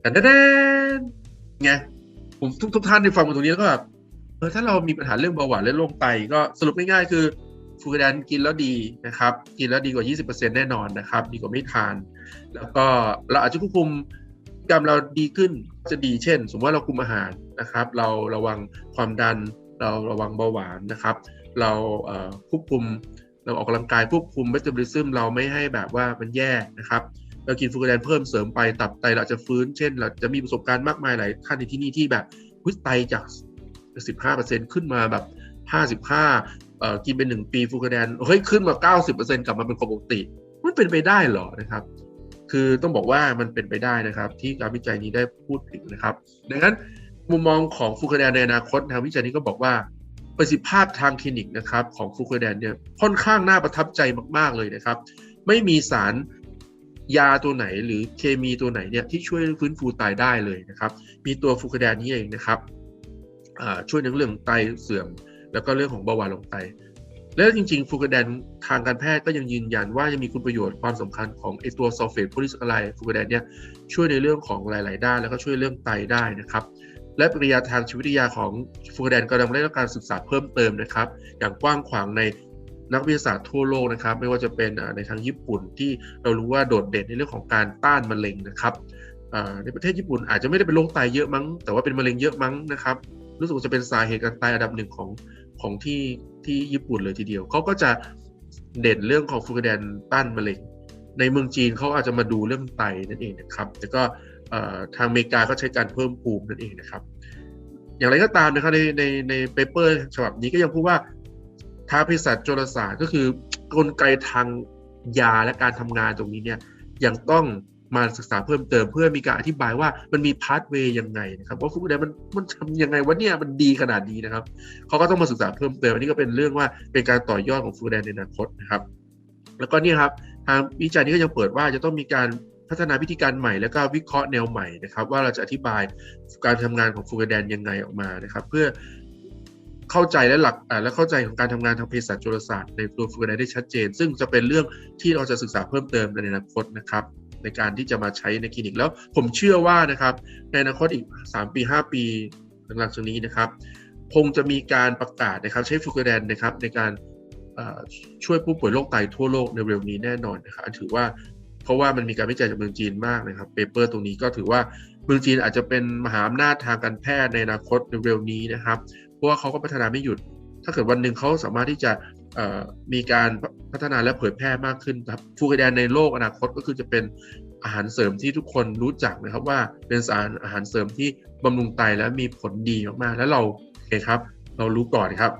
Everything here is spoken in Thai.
แต่แน่ไงผมทุกทุกท่านที่ฟังมาตรงนี้แล้วก็แบบเออถ้าเรามีปัญหาเรื่องเบาหวานและโรคไตก็สรุปง่ายๆคือฟูกแดนกินแล้วดีนะครับ กินแล้วดีกว่า 20%แน่นอนนะครับ ดีกว่าไม่ทาน แล้วก็เราอาจจะควบคุมกรรมเราดีขึ้นจะดีเช่น สมมติว่าเราคุมอาหารนะครับ เราระวังความดัน เราระวังเบาหวานนะครับ เราควบคุมเราออกกำลังกายควบคุมเมตาบอลิซึมเราไม่ให้แบบว่ามันแย่นะครับ เรากินฟูกแดนเพิ่มเสริมไปตับไตเราจะฟื้นเช่น เราจะมีประสบการณ์มากมายหลายท่านในที่นี่ที่แบบพุ้ไตจาก 15%ขึ้นมาแบบ 55เอ่อกินเป็นหนึ่งปีฟูกแดนเฮ้ยขึ้นมา 90%กลับมาเป็นปกติ มันเป็นไปได้หรอนะครับ คือต้องบอกว่ามันเป็นไปได้นะครับ ที่การวิจัยนี้ได้พูดถึงนะครับ ดังนั้นมุมมองของฟูกแดนในอนาคตทางวิจัยนี้ก็บอกว่าประสิทธิภาพทางคลินิกนะครับของฟูกแดนเนี่ยค่อนข้างน่าประทับใจมาก ๆเลยนะครับ ไม่มีสาร ยาตัวไหนหรือเคมีตัวไหนเนี่ยที่ช่วยฟื้นฟูไตได้เลยนะครับ มีตัวฟูกแดนนี้เองนะครับช่วยในเรื่องไตเสื่อม แล้วก็เรื่องของเบาหวานลงไต และจริง ๆ ฟูกแดนทางการแพทย์ก็ยังยืนยันว่ายังมีคุณประโยชน์ความสำคัญของไอตัวซัลเฟตโพลิสไลฟูกแดนเนี่ยช่วยในเรื่องของหลาย ๆ ด้านแล้วก็ช่วยเรื่องไตได้นะครับและปริยาทางชีววิทยาของฟูกแดนกำลังได้รับการศึกษาเพิ่มเติมนะครับ อย่างกว้างขวางใน นักวิทยาศาสตร์ทั่วโลกนะครับ ไม่ว่าจะเป็นในทางญี่ปุ่นที่เรารู้ว่าโดดเด่นในเรื่องของการต้านมะเร็งนะครับในประเทศญี่ปุ่นอาจจะไม่ได้เป็นโรคไตเยอะมั้ง แต่ว่าเป็นมะเร็งเยอะมั้งนะครับ รู้สึกว่าจะเป็นสาเหตุการตายอันดับหนึ่งของของที่ที่ญี่ปุ่นเลยทีเดียว เขาก็จะเด่นเรื่องของฟูกแดนต้านมะเร็ง ในเมืองจีนเขาอาจจะมาดูเรื่องไตนั่นเองนะครับ แต่ก็ทางอเมริกาก็ใช้การเพิ่มภูมินั่นเองนะครับ อย่างไรก็ตามนะครับในในในเปเปอร์ฉบับนี้ก็ยังพูดว่า ทางเภสัชจุลศาสตร์ก็คือกลไกทางยาและการทำงานตรงนี้เนี่ยยังต้องมาศึกษาเพิ่มเติมเพื่อมีการอธิบายว่ามันมีพาสเวย์ยังไงนะครับว่าฟุกแดนมันมันทำยังไงวะเนี่ยมันดีขนาดนี้นะครับเขาก็ต้องมาศึกษาเพิ่มเติมอันนี้ก็เป็นเรื่องว่าเป็นการต่อยอดของฟุกแดนในอนาคตนะครับ แล้วก็นี่ครับทางวิจัยนี้ก็ยังเปิดว่าจะต้องมีการพัฒนาวิธีการใหม่แล้วก็วิเคราะห์แนวใหม่นะครับ ว่าเราจะอธิบายการทำงานของฟูกแดนยังไงออกมานะครับ เพื่อ เข้าใจและหลักและเข้าใจของการทำงานทางเภสัชจุลศาสตร์ในตัวฟูกแดนได้ชัดเจน ซึ่งจะเป็นเรื่องที่เราจะศึกษาเพิ่มเติมในอนาคตนะครับในการที่จะมาใช้ในคลินิกแล้วผมเชื่อว่านะครับในอนาคตอีก 3 ปี 5 ปีหลังจากนี้นะครับ คงจะมีการประกาศนะครับ ใช้ฟูกแดนนะครับในการช่วยผู้ป่วยโรคไตทั่วโลกในเร็วนี้แน่นอนนะครับถือว่าเพราะว่ามันมีการวิจัยจากเมืองจีนมากนะครับเปเปอร์ตรงนี้ก็ถือว่าเมืองจีนอาจจะเป็นมหาอำนาจทางการแพทย์ในอนาคตในเร็วนี้นะครับ เพราะว่าเขาก็พัฒนาไม่หยุด ถ้าเกิดวันหนึ่งเขาสามารถที่จะมีการพัฒนาและเผยแพร่มากขึ้นครับฟูกแดนในโลกอนาคตก็คือจะเป็นอาหารเสริมที่ทุกคนรู้จักนะครับว่าเป็นสารอาหารเสริมที่บำรุงไตและมีผลดีมากๆ แล้วเราโอเคครับ เรารู้ก่อนครับ